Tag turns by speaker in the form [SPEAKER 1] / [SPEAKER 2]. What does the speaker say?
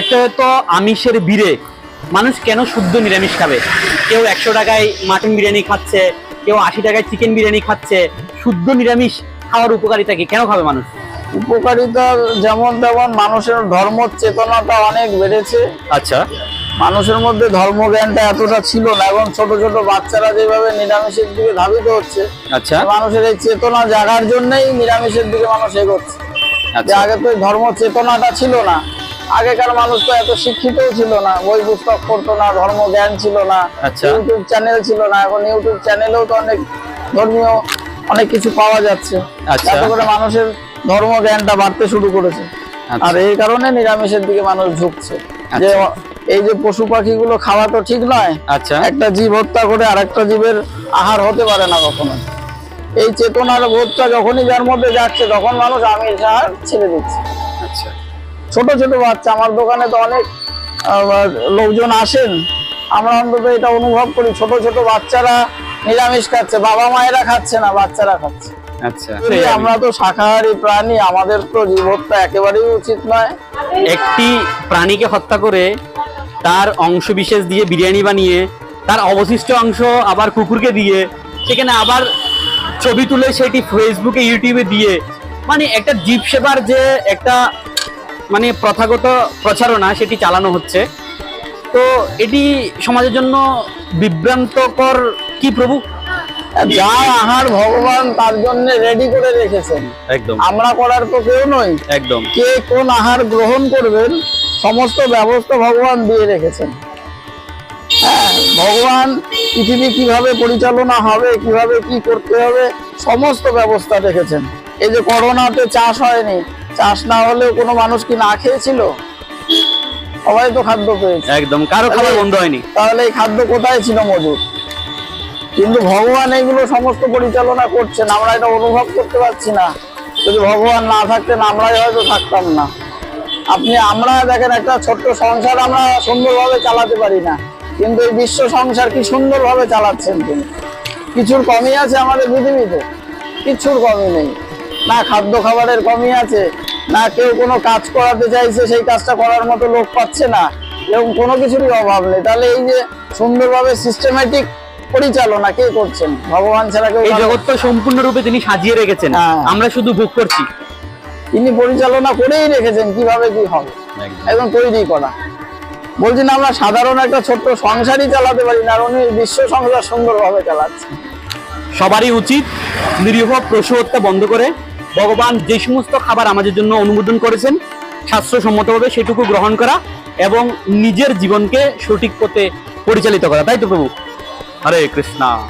[SPEAKER 1] এত এত আমিষের বীরে মানুষ কেন শুদ্ধ নিরামিষ খাবে? কেউ একশো টাকায় মাটন বিরিয়ানি খাচ্ছে কেউ আশি টাকায় চিকেন বিরিয়ানি খাচ্ছে। শুদ্ধ নিরামিষ খাওয়ার উপকারিতা কি? কেন খাবে মানুষ?
[SPEAKER 2] উপকারিতা যেমন তেমন মানুষের ধর্ম চেতনাটা অনেক বেড়েছে।
[SPEAKER 1] আচ্ছা।
[SPEAKER 2] মানুষের মধ্যে ধর্মজ্ঞানটা এতটা ছিল না এবং ছোট ছোট বাচ্চারা যেভাবে নিরামিষের দিকে ধাবিত হচ্ছে
[SPEAKER 1] আচ্ছা।
[SPEAKER 2] মানুষের এই চেতনা জাগার জন্যই নিরামিষের দিকে মানুষ এগোচ্ছে।
[SPEAKER 1] আচ্ছা।
[SPEAKER 2] আগে তো ধর্ম চেতনাটা ছিল না আগেকার মানুষ তো এত শিক্ষিতও ছিল না বই পুস্তক পড়তো না ধর্ম জ্ঞান ছিল না
[SPEAKER 1] আচ্ছা।
[SPEAKER 2] ইউটিউব চ্যানেল ছিল না এখন ইউটিউব চ্যানেলেও তো অনেক ধর্মীয় অনেক কিছু পাওয়া যাচ্ছে।
[SPEAKER 1] আচ্ছা।
[SPEAKER 2] করে মানুষের ধর্ম জ্ঞানটা বাড়তে শুরু করেছে।
[SPEAKER 1] আচ্ছা।
[SPEAKER 2] আর এই কারণে নিরামিষের দিকে মানুষ ঝুঁকছে। যে এই যে পশু পাখিগুলো খাওয়া তো ঠিক নয়
[SPEAKER 1] আচ্ছা।
[SPEAKER 2] একটা জীব হত্যা করে আরেকটা জীবের আহার হতে পারে না কখনো। এই চেতনার বোধটা যখনই যার মধ্যে যাচ্ছে তখন মানুষ আমিষ আহার ছেড়ে দিচ্ছে।
[SPEAKER 1] আচ্ছা।
[SPEAKER 2] ছোট ছোট বাচ্চা। আমার দোকানে তো অনেক লোকজন আসেন। আমরা অন্তত এটা অনুভব করি ছোট ছোট বাচ্চারা নিরামিষ খাচ্ছে বাবা মায়েরা খাচ্ছে না বাচ্চারা খাচ্ছে।
[SPEAKER 1] আচ্ছা
[SPEAKER 2] আমরা তো শাকাহারী প্রাণী আমাদের তো জীব একেবারেই উচিত নয়।
[SPEAKER 1] একটি প্রাণীকে হত্যা করে তার অংশ বিশেষ দিয়ে বিরিয়ানি বানিয়ে তার অবশিষ্ট অংশ আবার কুকুরকে দিয়ে সেখানে আবার ছবি তুলে সেটি ফেসবুকে ইউটিউবে দিয়ে মানে একটা জীব সেবার যে একটা মানে প্রথাগত প্রচারণা সেটি চালানো হচ্ছে। তো এটি সমাজের জন্য বিভ্রান্তকর কি প্রভু?
[SPEAKER 2] যা আহার ভগবান তার জন্য রেডি করে রেখেছেন।
[SPEAKER 1] একদম।
[SPEAKER 2] আমরা করার তো কেউ নই।
[SPEAKER 1] একদম।
[SPEAKER 2] কে কোন আহার গ্রহণ করবেন সমস্ত ব্যবস্থা ভগবান দিয়ে রেখেছেন। হ্যাঁ ভগবান পৃথিবী কীভাবে পরিচালনা হবে কীভাবে কি করতে হবে সমস্ত ব্যবস্থা রেখেছেন। এই যে করোনাতে চাষ হয়নি চাষ না হলেও কোনো মানুষ কি না খেয়েছিল? সবাই তো খাদ্য পেয়েছে।
[SPEAKER 1] একদম কারও খাবার বন্ধ হয়নি।
[SPEAKER 2] তাহলে এই খাদ্য কোথায় ছিল মজুদ কিন্তু ভগবান এগুলো সমস্ত পরিচালনা করছেন আমরা এটা অনুভব করতে পারছি না। যদি ভগবান না থাকতেন আমরাই হয়তো থাকতাম না। আপনি আমরা দেখেন একটা ছোট্ট সংসার আমরা সুন্দরভাবে চালাতে পারি না। কিন্তু এই বিশ্ব সংসার কি সুন্দরভাবে চালাচ্ছেন তিনি? কিছুর কমই আছে আমাদের পৃথিবীতে। কিছুর কমই নেই। না খাদ্য খাবারের কমই আছে না কেউ কোনো কাজ করাতে চাইছে সেই কাজটা করার মতো লোক পাচ্ছে না। এবং কোনো কিছুরই অভাব নেই। তাহলে এই যে সুন্দরভাবে সিস্টেম্যাটিক পরিচালনা কে করছেন? ভগবান ছাড়া কেউ
[SPEAKER 1] এই জগৎটা সম্পূর্ণরূপে তিনি সাজিয়ে রেখেছেন।
[SPEAKER 2] হ্যাঁ।
[SPEAKER 1] আমরা শুধু ভোগ করছি।
[SPEAKER 2] তিনি পরিচালনা করেই রেখেছেন কীভাবে কি হবে। একদম তৈরি করা। বলছি না আমরা সাধারণ একটা ছোট্ট সংসারই চালাতে পারি না আর উনি বিশ্ব সংসার সুন্দরভাবে চালাচ্ছেন।
[SPEAKER 1] সবারই উচিত নিরীহ পশু হত্যা বন্ধ করে। ভগবান যে সমস্ত খাবার আমাদের জন্য অনুমোদন করেছেন স্বাস্থ্যসম্মতভাবে সেটুকু গ্রহণ করা এবং নিজের জীবনকে সঠিক পথে পরিচালিত করা। তাই তো প্রভু? হরে কৃষ্ণা।